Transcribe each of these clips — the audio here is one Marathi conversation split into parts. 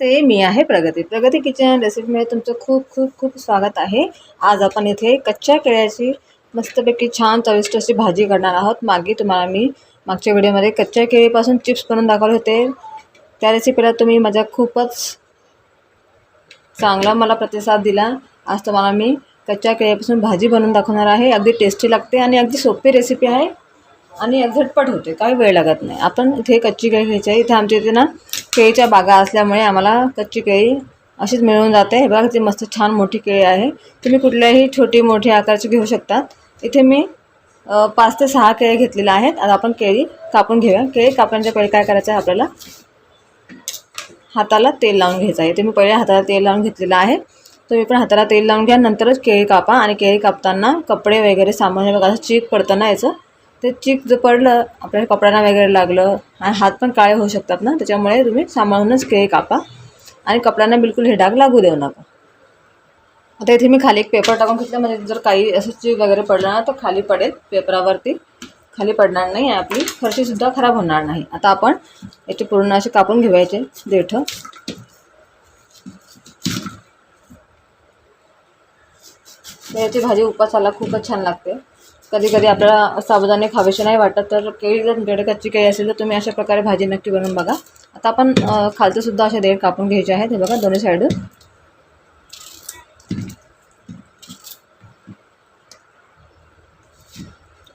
नमस्ते मी आहे प्रगती. प्रगती किचन रेसिपीमध्ये तुमचं खूप खूप खूप स्वागत आहे. आज आपण इथे कच्च्या केळ्याची मस्तपैकी छान चविष्ट अशी भाजी करणार आहोत. मागे तुम्हाला मी मागच्या व्हिडिओमध्ये कच्च्या केळीपासून चिप्स बनवून दाखवले होते. त्या रेसिपीला तुम्ही माझा खूपच चांगला मला प्रतिसाद दिला. आज तुम्हाला मी कच्च्या केळीपासून भाजी बनवून दाखवणार आहे. अगदी टेस्टी लागते आणि अगदी सोपी रेसिपी आहे. आणि झटपट होते. काही वेळ लागत नाही. आपण इथे कच्ची केळी घ्यायची आहे. इथे आमच्या इथे ना केळीच्या बागा असल्यामुळे आम्हाला कच्ची केळी अशीच मिळून जाते. हे बघा ती मस्त छान मोठी केळी आहे. तुम्ही कुठल्याही छोटी मोठी आकारची घेऊ शकतात. इथे मी पाच ते सहा केळी घेतलेल्या आहेत. आता आपण केळी कापून घेऊया. केळी कापण्याच्या पहिले काय करायचं आहे आपल्याला? हाताला तेल लावून घ्यायचं आहे. इथे मी पहिले हाताला तेल लावून घेतलेलं आहे. तुम्ही पण हाताला तेल लावून घ्या. नंतरच केळी कापा. आणि केळी कापताना कपडे वगैरे सामान बघा असं चीक पडतं ना याचं ते चीक जर पडलं आपल्याला कपड्यांना वगैरे लागलं आणि हात पण काळे होऊ शकतात ना त्याच्यामुळे तुम्ही सांभाळूनच केळी कापा. आणि कपड्यांना बिलकुल हे डाग लागू देऊ नका. आता इथे मी खाली एक पेपर टाकून घेतला म्हणजे जर काही असं चीक वगैरे पडलं ना तर खाली पडेल पेपरावरती. खाली पडणार नाही आपली फरशीसुद्धा खराब होणार नाही. आता आपण याचे पूर्ण असे कापून घेवायचे देठं. तर याची भाजी उपासाला खूपच छान लागते. कधी कधी आपल्याला साबुदाणे खावेसे नाही वाटत तर केळी जर तुमच्याकडे कच्ची केळी असेल तर तुम्ही अशा प्रकारे भाजी नक्की बनवून बघा. आता आपण खालचंसुद्धा असे देठ कापून घ्यायचे आहेत. हे बघा दोन्ही साईडून.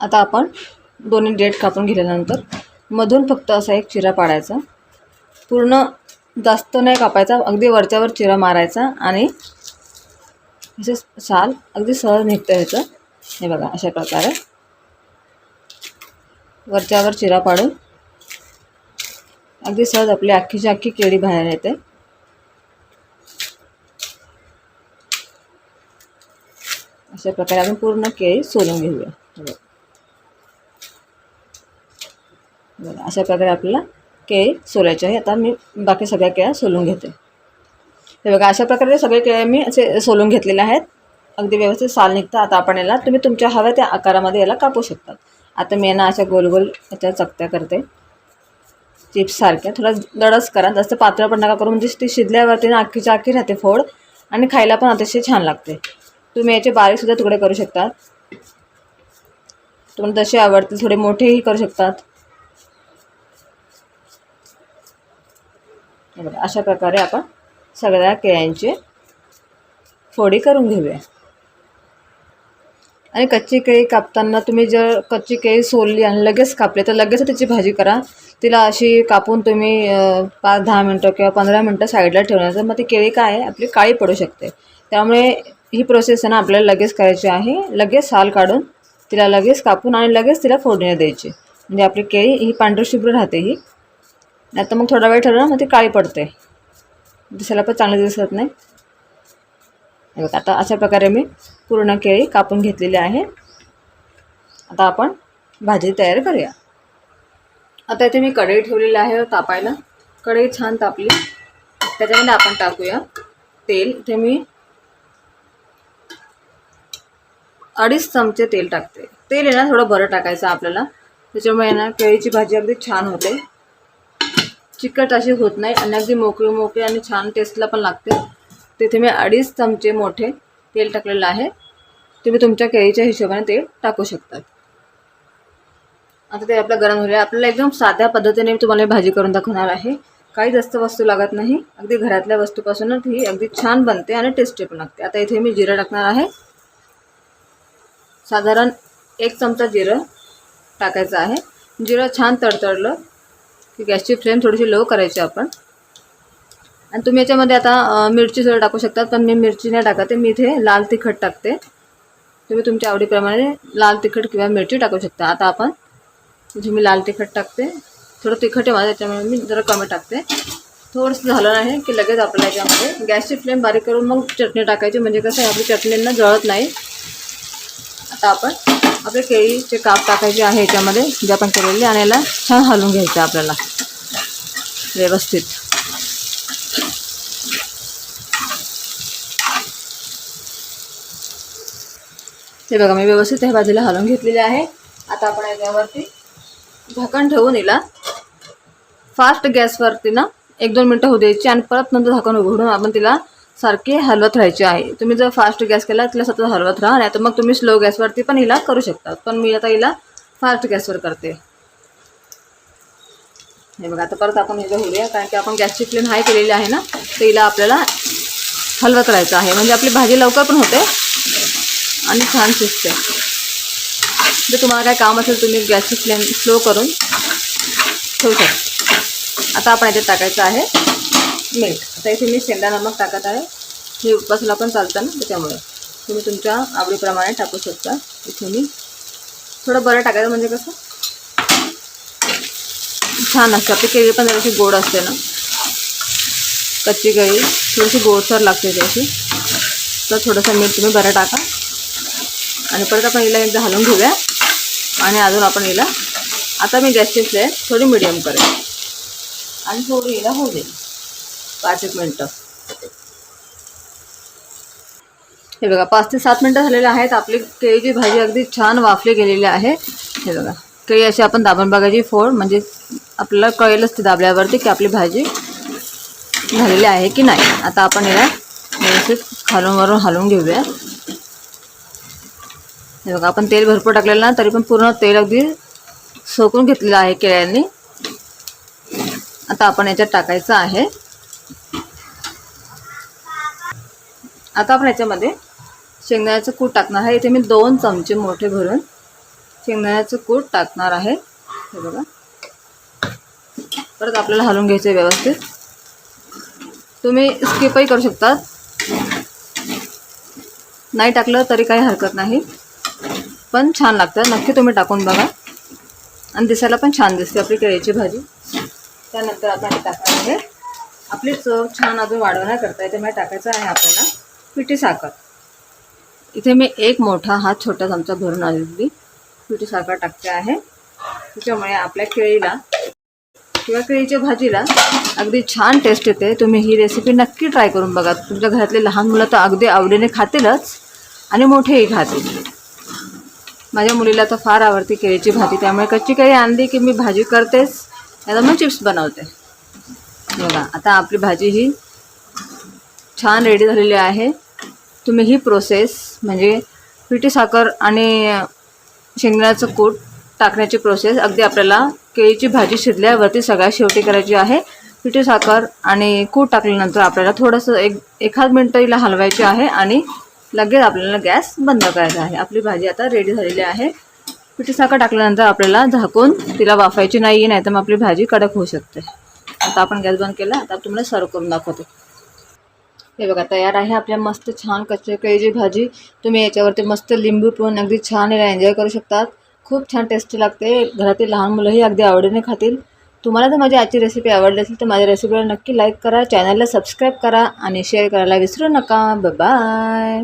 आता आपण दोन्ही डेट कापून घेतल्यानंतर मधून फक्त असा एक चिरा पाडायचा. पूर्ण जास्त नाही कापायचा अगदी वरच्यावर चिरा मारायचा आणि असे साल अगदी सहज निघतं ह्याचं. हे बघा अशा प्रकारे. वरच्यावर चिरा पाडून. अगदी सहज आपली अख्खीची अख्खी केळी बाहेर येते. अशा प्रकारे आपण पूर्ण केळी सोलून घेऊया. बघा. अशा प्रकारे आपल्याला केळी सोलायची आहे. आता मी बाकी सगळ्या केळ्या सोलून घेते. हे बघा अशा प्रकारे सगळे केळ्या मी असे सोलून घेतलेले आहेत. अगदी व्यवस्थित साल निघतं. आता आपण याला तुम्ही तुमच्या हव्या त्या आकारामध्ये याला कापू शकतात. आता मी यांना अशा गोल गोल याच्या चकत्या करते. चिप्ससारख्या थोडा दडस करा. जास्त पातळ पण नका करू. म्हणजे ती शिजल्यावरती ना आखीच्या आखी राहते फोड आणि खायला पण अतिशय छान लागते. तुम्ही याचे बारीकसुद्धा तुकडे करू शकतात. तुम्हाला जसे आवडतील थोडे मोठेही करू शकतात. अशा प्रकारे आपण सगळ्या केळ्यांचे फोडी करून घेऊया. आणि कच्ची केळी कापताना तुम्ही जर कच्ची केळी सोलली आणि लगेच कापली तर लगेच त्याची भाजी करा. तिला अशी कापून तुम्ही पाच दहा मिनटं किंवा पंधरा मिनटं साईडला ठेवणार. तर मग ती केळी काय आहे? आपली काळी पडू शकते. त्यामुळे ही प्रोसेस आहे ना आपल्याला लगेच करायची आहे. लगेच साल काढून तिला लगेच कापून आणि लगेच तिला फोडणी द्यायची. म्हणजे आपली केळी ही पांढरी शुभ्र राहते ही. नाही तर मग थोडा वेळ ठरवलं मग ती काळी पडते. दिसायला पण चांगली दिसत नाही. बघा आता अशा प्रकारे मी पूर्ण केळी कापून घेतलेली आहे. आता आपण भाजी तयार करूया. आता इथे मी कढई ठेवलेली आहे तापायला. कढई छान तापली. त्याच्यामध्ये आपण टाकूया तेल. इथे मी अडीच चमचे तेल टाकते. तेल आहे ना थोडं बरं टाकायचं आपल्याला. त्याच्यामुळे ना केळीची भाजी अगदी छान होते. चिकट अशी होत नाही. आणि अगदी मोकळी मोकळी आणि छान टेस्टला पण लागते. तिथे मी अडीच चमचे मोठे तेल टाकलेलं आहे. तुम्ही तुमच्या केळीच्या हिशोबाने तेल टाकू शकतात आता ते आपलं गरम झालं आपल्याला एकदम साध्या पद्धतीने मी तुम्हाला भाजी करून दाखवणार आहे. काही जास्त वस्तू लागत नाही. अगदी घरातल्या वस्तूपासूनच ही अगदी छान बनते आणि टेस्टी पण लागते. आता इथे मी जिरं टाकणार आहे. साधारण एक चमचा जिरं टाकायचं आहे. जिरं छान तडतडलं की गॅसची फ्लेम थोडीशी लो करायची आपण. आणि तुम्ही याच्यामध्ये आता मिरची सुद्धा टाकू शकतात पण मी मिरची नाही टाकते मी इथे लाल तिखट टाकते. तुम्ही तुमच्या आवडीप्रमाणे लाल तिखट किंवा मिरची टाकू शकता. आता आपण इथे मी लाल तिखट टाकते. थोडं तिखट आहे माझं त्याच्यामुळे मी जरा कमी टाकते. थोडंसं झालं नाही की लगेच आपल्याला याच्यामध्ये गॅसची फ्लेम बारीक करून मग चटणी टाकायची. म्हणजे कसं आहे आपली चटणींना जळत नाही. आता आपण आपले केळीचे काप टाकायचे आहे याच्यामध्ये जे आपण केलेले आणि याला छान हलवून घ्यायचं आपल्याला. व्यवस्थित. हे बघा मी व्यवस्थित ह्या बाजूला हलवून घेतलेले आहे. आता आपण याच्यावरती झाकण ठेवून हिला. फास्ट गॅसवरती ना एक दोन मिनटं होऊ द्यायची आणि परत नंतर झाकण उघडून आपण तिला सारखी हलवत राहायची आहे. तुम्ही जर फास्ट गॅस केला तिला सतत हलवत राहा नाही तर मग तुम्ही स्लो गॅसवरती पण हिला करू शकता पण मी आता हिला फास्ट गॅसवर करते. हे बघा आता परत आपण हिला होऊया कारण की आपण गॅसची फ्लेम हाय केलेली आहे ना तर हिला आपल्याला हलवत राहायचं आहे. म्हणजे आपली भाजी लवकर पण होते आणि छान शिजते जर तुम्हाला काय काम असेल तुम्ही गॅसची फ्लेम स्लो करून ठेवू शकता. आता आपण याच्यात टाकायचं आहे मीठ आता इथे मी शेंडा नमक टाकत आहे. हे उपवासाला पण चालतं ना त्याच्यामुळे. तुम्ही तुमच्या आवडीप्रमाणे टाकू शकता. इथे मी थोडं बरं टाकायचं म्हणजे कसं? छान असते. आपली केळी पण जराशी गोड असते ना. कच्ची केळी थोडीशी गोडसर लागते त्याची. तर थोडंसं मीठ तुम्ही बरं टाका. आणि परत आपण हिला एकदा हलवून घेऊया. आणि अजून आपण हिला आता मी गॅसची फ्लेम थोडी मिडियम करेन. आणि थोडी हिला होऊ देईल पाच एक मिनटं. हे बघा पाच ते सात मिनटं झालेले आहेत. आपली केळीची भाजी अगदी छान वाफली गेलेली आहे. हे बघा केळी अशी आपण दाबून बघायची फोड म्हणजे आपल्याला कळेलच ती दाबल्यावरती की आपली भाजी झालेली आहे की नाही. आता आपण याला व्यवस्थित खालून वरून हलवून घेऊया. हे बघा आपण तेल भरपूर टाकलेलं ना तरी पण पूर्ण तेल अगदी सोकून घेतलेलं आहे केळ्यांनी. आता आपण याच्यात टाकायचं आहे. आता आपण याच्यामध्ये शेंगदाण्याचं कूट टाकणार आहे. इथे मी दोन चमचे मोठे भरून शेंगदाण्याचं कूट टाकणार आहे. हे बघा. परत आपल्याला हलवून घ्यायचं आहे व्यवस्थित. तुम्ही स्किपही करू शकतात नाही टाकलं तरी काही हरकत नाही. पण छान लागतं. नक्की तुम्ही टाकून बघा. आणि दिसायला पण छान दिसते आपली केळीची भाजी. त्यानंतर आपण टाकणार आहे. आपली चव छान अजून वाढवण्याकरता इथे मला म्हणजे टाकायचं आहे आपल्याला पिठी साखर. इथे मी एक मोठा हात छोटा चमचा भरून आलेली पिठी साखर टाकते आहे. त्याच्यामुळे आपल्या केळीला किंवा केळीच्या भाजीला अगदी छान टेस्ट येते. तुम्ही ही रेसिपी नक्की ट्राय करून बघा. तुमच्या घरातले लहान मुलं तर अगदी आवडीने खातीलच. आणि मोठेही खातील. माझ्या मुलीला तर फार आवडते केळीची भाजी त्यामुळे कच्ची केळी आणली की मी भाजी करतेच. याला मग चिप्स बनवते. बघा आता आपली भाजी ही छान रेडी झालेली आहे. तुम्ही ही प्रोसेस म्हणजे पिठी साखर आणि शेंगदाण्याचं कूट टाकण्याची प्रोसेस अगदी आपल्याला केळीची भाजी शिजल्यावरती सगळ्यात शेवटी करायची आहे. पिठी साखर आणि कूट टाकल्यानंतर आपल्याला थोडंसं एक एखाद मिनटं हिला हलवायची आहे आणि लगेच आपल्याला गॅस बंद करायचा आहे. आपली भाजी आता रेडी झालेली आहे. पिठी साखर टाकल्यानंतर आपल्याला झाकून तिला वाफायची नाही नाही तर मग आपली भाजी कडक होऊ शकते. आता आपण गॅस बंद केला आता तुम्हाला सर्व करून दाखवते. हे बघा तयार आहे आपल्या मस्त छान कच्च्या भाजी. तुम्ही याच्यावरती मस्त लिंबू पिऊन अगदी छान याला एन्जॉय करू शकतात. खूप छान टेस्टी लागते. घरातील लहान मुलंही अगदी आवडीने खातील. तुम्हाला जर माझी आजची रेसिपी आवडली असेल तर माझ्या रेसिपीला नक्की लाईक करा. चॅनलला सबस्क्राईब करा आणि शेअर करायला विसरू नका. बाय